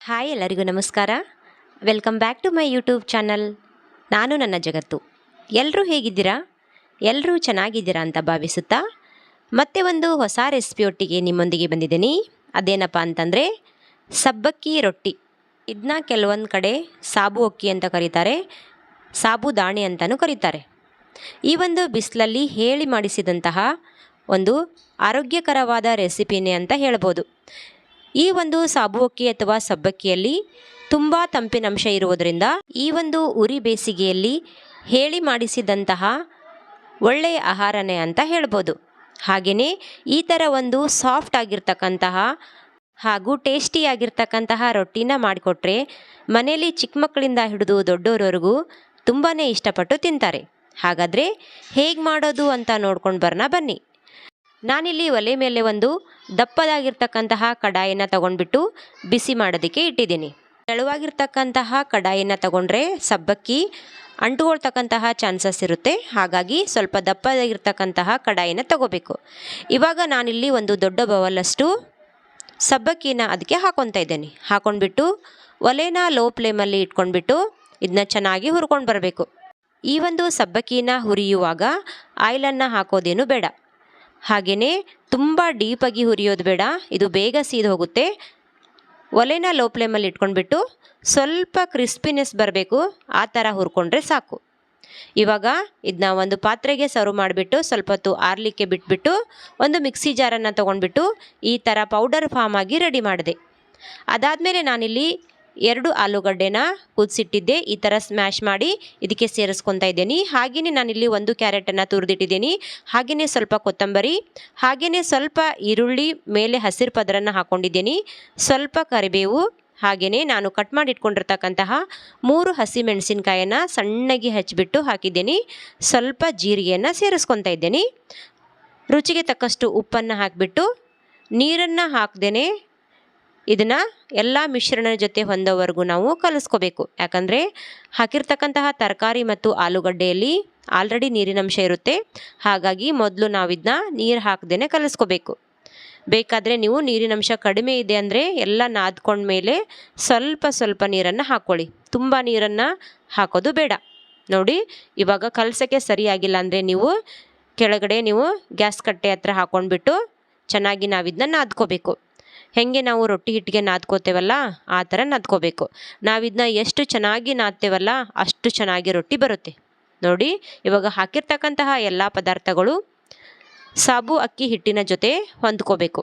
Hi, ಎಲ್ಲರಿಗೂ ನಮಸ್ಕಾರ. Welcome back to my YouTube channel ನಾನು ನನ್ನ ಜಗತ್ತು. ಎಲ್ಲರೂ ಹೇಗಿದ್ದೀರಾ? ಎಲ್ಲರೂ ಚೆನ್ನಾಗಿದ್ದೀರಾ ಅಂತ ಭಾವಿಸುತ್ತಾ? ಮತ್ತೆ ಒಂದು ಹೊಸ ರೆಸಿಪಿಯೊಟ್ಟಿಗೆ ನಿಮ್ಮೊಂದಿಗೆ ಬಂದಿದ್ದೀನಿ. ಅದೇನಪ್ಪ ಅಂತಂದರೆ, ಸಬ್ಬಕ್ಕಿ ರೊಟ್ಟಿ. ಇದನ್ನ ಕೆಲವೊಂದು ಕಡೆ ಸಾಬು ಅಕ್ಕಿ ಅಂತ ಕರೀತಾರೆ. ಸಾಬುದಾಣಿ ಅಂತಲೂ ಕರೀತಾರೆ. ಈ ಒಂದು ಬಿಸಿಲಲ್ಲಿ ಹೇಳಿ ಮಾಡಿಸಿದಂತಹ ಒಂದು ಆರೋಗ್ಯಕರವಾದ ರೆಸಿಪಿನೇ ಅಂತ ಹೇಳ್ಬೋದು. ಈ ಒಂದು ಸಾಬು ಅಕ್ಕಿ ಅಥವಾ ಸಬ್ಬಕ್ಕಿಯಲ್ಲಿ ತುಂಬ ತಂಪಿನಂಶ ಇರುವುದರಿಂದ ಈ ಒಂದು ಉರಿ ಬೇಸಿಗೆಯಲ್ಲಿ ಹೇಳಿ ಮಾಡಿಸಿದಂತಹ ಒಳ್ಳೆಯ ಆಹಾರನೇ ಅಂತ ಹೇಳ್ಬೋದು. ಹಾಗೆಯೇ ಈ ಥರ ಒಂದು ಸಾಫ್ಟ್ ಆಗಿರ್ತಕ್ಕಂತಹ ಹಾಗೂ ಟೇಸ್ಟಿಯಾಗಿರ್ತಕ್ಕಂತಹ ರೊಟ್ಟಿನ ಮಾಡಿಕೊಟ್ರೆ ಮನೆಯಲ್ಲಿ ಚಿಕ್ಕ ಮಕ್ಕಳಿಂದ ಹಿಡಿದು ದೊಡ್ಡವರವರೆಗೂ ತುಂಬಾ ಇಷ್ಟಪಟ್ಟು ತಿಂತಾರೆ. ಹಾಗಾದರೆ ಹೇಗೆ ಮಾಡೋದು ಅಂತ ನೋಡ್ಕೊಂಡು ಬರೋಣ ಬನ್ನಿ. ನಾನಿಲ್ಲಿ ಒಲೆ ಮೇಲೆ ಒಂದು ದಪ್ಪದಾಗಿರ್ತಕ್ಕಂತಹ ಕಡಾಯಿನ ತಗೊಂಡ್ಬಿಟ್ಟು ಬಿಸಿ ಮಾಡೋದಕ್ಕೆ ಇಟ್ಟಿದ್ದೀನಿ. ತೆಳುವಾಗಿರ್ತಕ್ಕಂತಹ ಕಡಾಯಿನ ತಗೊಂಡ್ರೆ ಸಬ್ಬಕ್ಕಿ ಅಂಟುಕೊಳ್ತಕ್ಕಂತಹ ಚಾನ್ಸಸ್ ಇರುತ್ತೆ. ಹಾಗಾಗಿ ಸ್ವಲ್ಪ ದಪ್ಪದಾಗಿರ್ತಕ್ಕಂತಹ ಕಡಾಯಿನ ತಗೋಬೇಕು. ಇವಾಗ ನಾನಿಲ್ಲಿ ಒಂದು ದೊಡ್ಡ ಬವಲಷ್ಟು ಸಬ್ಬಕ್ಕಿನ ಅದಕ್ಕೆ ಹಾಕೊತಾ ಇದ್ದೇನೆ. ಹಾಕೊಂಡ್ಬಿಟ್ಟು ಒಲೆನ ಲೋ ಫ್ಲೇಮಲ್ಲಿ ಇಟ್ಕೊಂಡ್ಬಿಟ್ಟು ಇದನ್ನ ಚೆನ್ನಾಗಿ ಹುರ್ಕೊಂಡು ಬರಬೇಕು. ಈ ಒಂದು ಸಬ್ಬಕ್ಕಿನ ಹುರಿಯುವಾಗ ಆಯಿಲನ್ನು ಹಾಕೋದೇನು ಬೇಡ. ಹಾಗೆಯೇ ತುಂಬ ಡೀಪಾಗಿ ಹುರಿಯೋದು ಬೇಡ, ಇದು ಬೇಗ ಸೀದು ಹೋಗುತ್ತೆ. ಒಲೆನ ಲೋ ಫ್ಲೇಮಲ್ಲಿ ಇಟ್ಕೊಂಡ್ಬಿಟ್ಟು ಸ್ವಲ್ಪ ಕ್ರಿಸ್ಪಿನೆಸ್ ಬರಬೇಕು, ಆ ಥರ ಹುರ್ಕೊಂಡ್ರೆ ಸಾಕು. ಇವಾಗ ಇದನ್ನ ಒಂದು ಪಾತ್ರೆಗೆ ಸರ್ವ್ ಮಾಡಿಬಿಟ್ಟು ಸ್ವಲ್ಪ ಹೊತ್ತು ಆರ್ಲಿಕ್ಕೆ ಬಿಟ್ಬಿಟ್ಟು ಒಂದು ಮಿಕ್ಸಿ ಜಾರನ್ನು ತೊಗೊಂಡ್ಬಿಟ್ಟು ಈ ಥರ ಪೌಡರ್ ಫಾರ್ಮ್ ಆಗಿ ರೆಡಿ ಮಾಡಿದೆ. ಅದಾದಮೇಲೆ ನಾನಿಲ್ಲಿ ಎರಡು ಆಲೂಗಡ್ಡೆನ ಕುದಿಸಿಟ್ಟಿದ್ದೆ, ಈ ಥರ ಸ್ಮ್ಯಾಶ್ ಮಾಡಿ ಇದಕ್ಕೆ ಸೇರಿಸ್ಕೊತಾ ಇದ್ದೀನಿ. ಹಾಗೆಯೇ ನಾನಿಲ್ಲಿ ಒಂದು ಕ್ಯಾರೆಟನ್ನು ತುರಿದಿಟ್ಟಿದ್ದೀನಿ. ಹಾಗೆಯೇ ಸ್ವಲ್ಪ ಕೊತ್ತಂಬರಿ ಹಾಗೆಯೇ ಸ್ವಲ್ಪ ಈರುಳ್ಳಿ, ಮೇಲೆ ಹಸಿರು ಪದರನ್ನು ಹಾಕ್ಕೊಂಡಿದ್ದೀನಿ ಸ್ವಲ್ಪ ಕರಿಬೇವು ಹಾಗೆಯೇ ನಾನು ಕಟ್ ಮಾಡಿ ಇಟ್ಕೊಂಡಿರ್ತಕ್ಕಂತಹ ಮೂರು ಹಸಿ ಮೆಣಸಿನ್ಕಾಯನ್ನು ಸಣ್ಣಗೆ ಹಚ್ಚಿಬಿಟ್ಟು ಹಾಕಿದ್ದೀನಿ. ಸ್ವಲ್ಪ ಜೀರಿಗೆಯನ್ನು ಸೇರಿಸ್ಕೊತಾ ಇದ್ದೀನಿ. ರುಚಿಗೆ ತಕ್ಕಷ್ಟು ಉಪ್ಪನ್ನು ಹಾಕಿಬಿಟ್ಟು ನೀರನ್ನು ಹಾಕ್ದೇ ಇದನ್ನು ಎಲ್ಲ ಮಿಶ್ರಣದ ಜೊತೆ ಹೊಂದೋವರೆಗೂ ನಾವು ಕಲಿಸ್ಕೋಬೇಕು. ಯಾಕಂದರೆ ಹಾಕಿರ್ತಕ್ಕಂತಹ ತರಕಾರಿ ಮತ್ತು ಆಲೂಗಡ್ಡೆಯಲ್ಲಿ ಆಲ್ರೆಡಿ ನೀರಿನಂಶ ಇರುತ್ತೆ. ಹಾಗಾಗಿ ಮೊದಲು ನಾವು ಇದನ್ನ ನೀರು ಹಾಕ್ದೇ ಕಲಿಸ್ಕೋಬೇಕು. ಬೇಕಾದರೆ ನೀವು ನೀರಿನಂಶ ಕಡಿಮೆ ಇದೆ ಅಂದರೆ ಎಲ್ಲ ನಾದ್ಕೊಂಡ್ಮೇಲೆ ಸ್ವಲ್ಪ ಸ್ವಲ್ಪ ನೀರನ್ನು ಹಾಕ್ಕೊಳ್ಳಿ ತುಂಬ ನೀರನ್ನು ಹಾಕೋದು ಬೇಡ. ನೋಡಿ, ಇವಾಗ ಕಲಸಕ್ಕೆ ಸರಿಯಾಗಿಲ್ಲ ಅಂದರೆ ನೀವು ಕೆಳಗಡೆ ನೀವು ಗ್ಯಾಸ್ ಕಟ್ಟೆ ಹತ್ರ ಹಾಕ್ಕೊಂಡ್ಬಿಟ್ಟು ಚೆನ್ನಾಗಿ ನಾವು ಇದನ್ನ ನಾದ್ಕೋಬೇಕು. ಹೇಗೆ ನಾವು ರೊಟ್ಟಿ ಹಿಟ್ಟಿಗೆ ನಾದ್ಕೋತೇವಲ್ಲ, ಆ ಥರ ನಾದ್ಕೋಬೇಕು. ನಾವಿದನ್ನ ಎಷ್ಟು ಚೆನ್ನಾಗಿ ನಾದ್ತೇವಲ್ಲ, ಅಷ್ಟು ಚೆನ್ನಾಗಿ ರೊಟ್ಟಿ ಬರುತ್ತೆ. ನೋಡಿ, ಇವಾಗ ಹಾಕಿರ್ತಕ್ಕಂತಹ ಎಲ್ಲ ಪದಾರ್ಥಗಳು ಸಾಬು, ಅಕ್ಕಿ, ಹಿಟ್ಟಿನ ಜೊತೆ ಹೊಂದ್ಕೋಬೇಕು.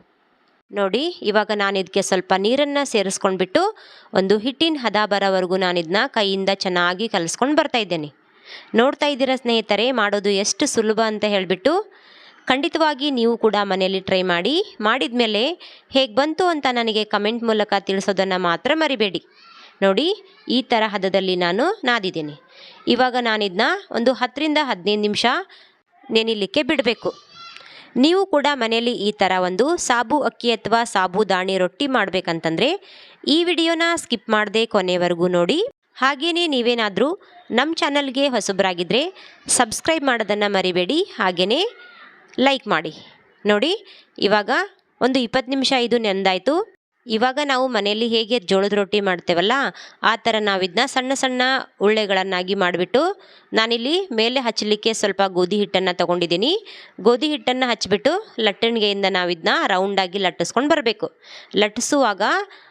ನೋಡಿ, ಇವಾಗ ನಾನು ಇದಕ್ಕೆ ಸ್ವಲ್ಪ ನೀರನ್ನು ಸೇರಿಸ್ಕೊಂಡ್ಬಿಟ್ಟು ಒಂದು ಹಿಟ್ಟಿನ ಹದ ಬರೋವರೆಗೂ ನಾನು ಇದನ್ನ ಕೈಯಿಂದ ಚೆನ್ನಾಗಿ ಕಲಿಸ್ಕೊಂಡು ಬರ್ತಾ ಇದ್ದೇನೆ. ನೋಡ್ತಾ ಇದ್ದೀರಾ ಸ್ನೇಹಿತರೆ, ಮಾಡೋದು ಎಷ್ಟು ಸುಲಭ ಅಂತ ಹೇಳಿಬಿಟ್ಟು ಖಂಡಿತವಾಗಿ ನೀವು ಕೂಡ ಮನೆಯಲ್ಲಿ ಟ್ರೈ ಮಾಡಿ ಮಾಡಿದ ಮೇಲೆ ಹೇಗೆ ಬಂತು ಅಂತ ನನಗೆ ಕಮೆಂಟ್ ಮೂಲಕ ತಿಳಿಸೋದನ್ನು ಮಾತ್ರ ಮರಿಬೇಡಿ. ನೋಡಿ, ಈ ಥರ ಹದದಲ್ಲಿ ನಾನು ನಾದಿದ್ದೀನಿ. ಇವಾಗ ನಾನಿದನ್ನ ಒಂದು ಹತ್ತರಿಂದ ಹದಿನೈದು ನಿಮಿಷ ನೆನಿಲಿಕ್ಕೆ ಬಿಡಬೇಕು. ನೀವು ಕೂಡ ಮನೆಯಲ್ಲಿ ಈ ಥರ ಒಂದು ಸಾಬು ಅಕ್ಕಿ ಅಥವಾ ಸಾಬುದಾಣಿ ರೊಟ್ಟಿ ಮಾಡಬೇಕಂತಂದರೆ ಈ ವಿಡಿಯೋನ ಸ್ಕಿಪ್ ಮಾಡದೆ ಕೊನೆವರೆಗೂ ನೋಡಿ. ಹಾಗೆಯೇ ನೀವೇನಾದರೂ ನಮ್ಮ ಚಾನಲ್ಗೆ ಹೊಸಬರಾಗಿದ್ದರೆ ಸಬ್ಸ್ಕ್ರೈಬ್ ಮಾಡೋದನ್ನು ಮರಿಬೇಡಿ. ಹಾಗೆಯೇ ಲೈಕ್ ಮಾಡಿ. ನೋಡಿ, ಇವಾಗ ಒಂದು ಇಪ್ಪತ್ತು ನಿಮಿಷ ಇದು ನೆಂದಾಯಿತು. ಇವಾಗ ನಾವು ಮನೆಯಲ್ಲಿ ಹೇಗೆ ಜೋಳದ ರೊಟ್ಟಿ ಮಾಡ್ತೇವಲ್ಲ, ಆ ಥರ ನಾವು ಇದನ್ನ ಸಣ್ಣ ಸಣ್ಣ ಉಳ್ಳೆಗಳನ್ನಾಗಿ ಮಾಡಿಬಿಟ್ಟು, ನಾನಿಲ್ಲಿ ಮೇಲೆ ಹಚ್ಚಲಿಕ್ಕೆ ಸ್ವಲ್ಪ ಗೋಧಿ ಹಿಟ್ಟನ್ನು ತೊಗೊಂಡಿದ್ದೀನಿ. ಗೋಧಿ ಹಿಟ್ಟನ್ನು ಹಚ್ಚಿಬಿಟ್ಟು ಲಟ್ಟಣಿಗೆಯಿಂದ ನಾವು ಇದನ್ನ ರೌಂಡಾಗಿ ಲಟ್ಟಿಸ್ಕೊಂಡು ಬರಬೇಕು. ಲಟ್ಟಿಸುವಾಗ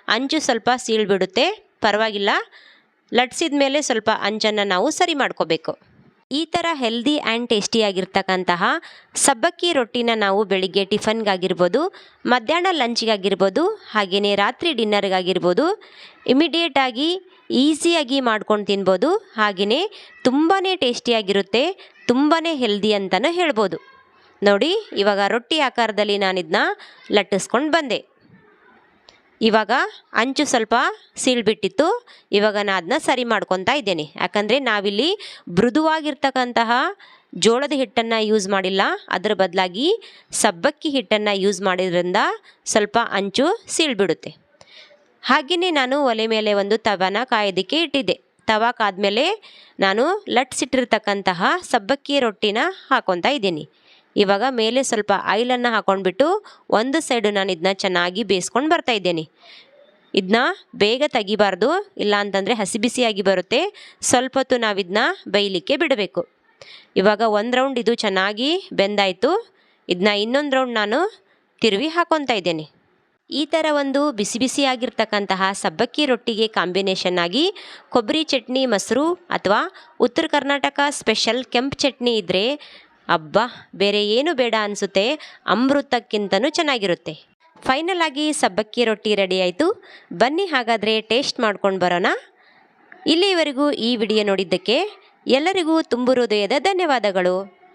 ಅಂಚು ಸ್ವಲ್ಪ ಸೀಳ್ಬಿಡುತ್ತೆ, ಪರವಾಗಿಲ್ಲ. ಲಟ್ಸಿದ ಮೇಲೆ ಸ್ವಲ್ಪ ಅಂಚನ್ನು ನಾವು ಸರಿ ಮಾಡ್ಕೋಬೇಕು. ಈ ಥರ ಹೆಲ್ದಿ ಆ್ಯಂಡ್ ಟೇಸ್ಟಿಯಾಗಿರ್ತಕ್ಕಂತಹ ಸಬ್ಬಕ್ಕಿ ರೊಟ್ಟಿನ ನಾವು ಬೆಳಿಗ್ಗೆ ಟಿಫನ್ಗಾಗಿರ್ಬೋದು, ಮಧ್ಯಾಹ್ನ ಲಂಚ್ಗಾಗಿರ್ಬೋದು ಹಾಗೆಯೇ ರಾತ್ರಿ ಡಿನ್ನರ್ಗಾಗಿರ್ಬೋದು ಇಮಿಡಿಯೇಟಾಗಿ ಈಸಿಯಾಗಿ ಮಾಡ್ಕೊಂಡು ತಿನ್ಬೋದು ಹಾಗೆಯೇ ತುಂಬಾ ಟೇಸ್ಟಿಯಾಗಿರುತ್ತೆ ತುಂಬಾ ಹೆಲ್ದಿ ಅಂತಲೂ ಹೇಳ್ಬೋದು. ನೋಡಿ, ಇವಾಗ ರೊಟ್ಟಿ ಆಕಾರದಲ್ಲಿ ನಾನಿದನ್ನ ಲಟ್ಟಿಸ್ಕೊಂಡು ಬಂದೆ. ಇವಾಗ ಅಂಚು ಸ್ವಲ್ಪ ಸೀಳ್ಬಿಟ್ಟಿತ್ತು ಇವಾಗ ನಾನು ಅದನ್ನ ಸರಿ ಮಾಡ್ಕೊತಾ ಇದ್ದೇನೆ. ಯಾಕಂದರೆ ನಾವಿಲ್ಲಿ ಮೃದುವಾಗಿರ್ತಕ್ಕಂತಹ ಜೋಳದ ಹಿಟ್ಟನ್ನು ಯೂಸ್ ಮಾಡಿಲ್ಲ. ಅದರ ಬದಲಾಗಿ ಸಬ್ಬಕ್ಕಿ ಹಿಟ್ಟನ್ನು ಯೂಸ್ ಮಾಡಿದ್ರಿಂದ ಸ್ವಲ್ಪ ಅಂಚು ಸೀಳ್ಬಿಡುತ್ತೆ ಹಾಗೆಯೇ ನಾನು ಒಲೆ ಮೇಲೆ ಒಂದು ತವನ ಕಾಯೋದಕ್ಕೆ ಇಟ್ಟಿದ್ದೆ. ತವಾ ಕಾದ್ಮೇಲೆ ನಾನು ಲಟ್ಸಿಟ್ಟಿರ್ತಕ್ಕಂತಹ ಸಬ್ಬಕ್ಕಿ ರೊಟ್ಟಿನ ಹಾಕೊತಾ ಇದ್ದೀನಿ. ಇವಾಗ ಮೇಲೆ ಸ್ವಲ್ಪ ಆಯಿಲನ್ನು ಹಾಕೊಂಡ್ಬಿಟ್ಟು ಒಂದು ಸೈಡು ನಾನು ಇದನ್ನ ಚೆನ್ನಾಗಿ ಬೇಯಿಸ್ಕೊಂಡು ಬರ್ತಾ ಇದ್ದೇನೆ. ಇದನ್ನ ಬೇಗ ತೆಗಿಬಾರ್ದು ಇಲ್ಲ ಅಂತಂದರೆ ಹಸಿ ಬಿಸಿಯಾಗಿ ಬರುತ್ತೆ. ಸ್ವಲ್ಪ ಹೊತ್ತು ನಾವು ಇದನ್ನ ಬೇಯಲಿಕ್ಕೆ ಬಿಡಬೇಕು. ಇವಾಗ ಒಂದು ರೌಂಡ್ ಇದು ಚೆನ್ನಾಗಿ ಬೆಂದಾಯಿತು. ಇದನ್ನ ಇನ್ನೊಂದು ರೌಂಡ್ ನಾನು ತಿರುವಿ ಹಾಕೊತಾ ಇದ್ದೇನೆ. ಈ ಥರ ಒಂದು ಬಿಸಿ ಬಿಸಿಯಾಗಿರ್ತಕ್ಕಂತಹ ಸಬ್ಬಕ್ಕಿ ರೊಟ್ಟಿಗೆ ಕಾಂಬಿನೇಷನ್ ಆಗಿ ಕೊಬ್ಬರಿ ಚಟ್ನಿ, ಮೊಸರು ಅಥವಾ ಉತ್ತರ ಕರ್ನಾಟಕ ಸ್ಪೆಷಲ್ ಕೆಂಪು ಚಟ್ನಿ ಇದ್ದರೆ ಅಬ್ಬಾ, ಬೇರೆ ಏನು ಬೇಡ ಅನಿಸುತ್ತೆ? ಅಮೃತಕ್ಕಿಂತನೂ ಚೆನ್ನಾಗಿರುತ್ತೆ. ಫೈನಲ್ ಆಗಿ ಸಬ್ಬಕ್ಕಿ ರೊಟ್ಟಿ ರೆಡಿ ಆಯಿತು. ಬನ್ನಿ ಹಾಗಾದರೆ ಟೇಸ್ಟ್ ಮಾಡ್ಕೊಂಡು ಬರೋಣ. ಇಲ್ಲಿಯವರೆಗೂ ಈ ವಿಡಿಯೋ ನೋಡಿದ್ದಕ್ಕೆ ಎಲ್ಲರಿಗೂ ತುಂಬು ಹೃದಯದ ಧನ್ಯವಾದಗಳು.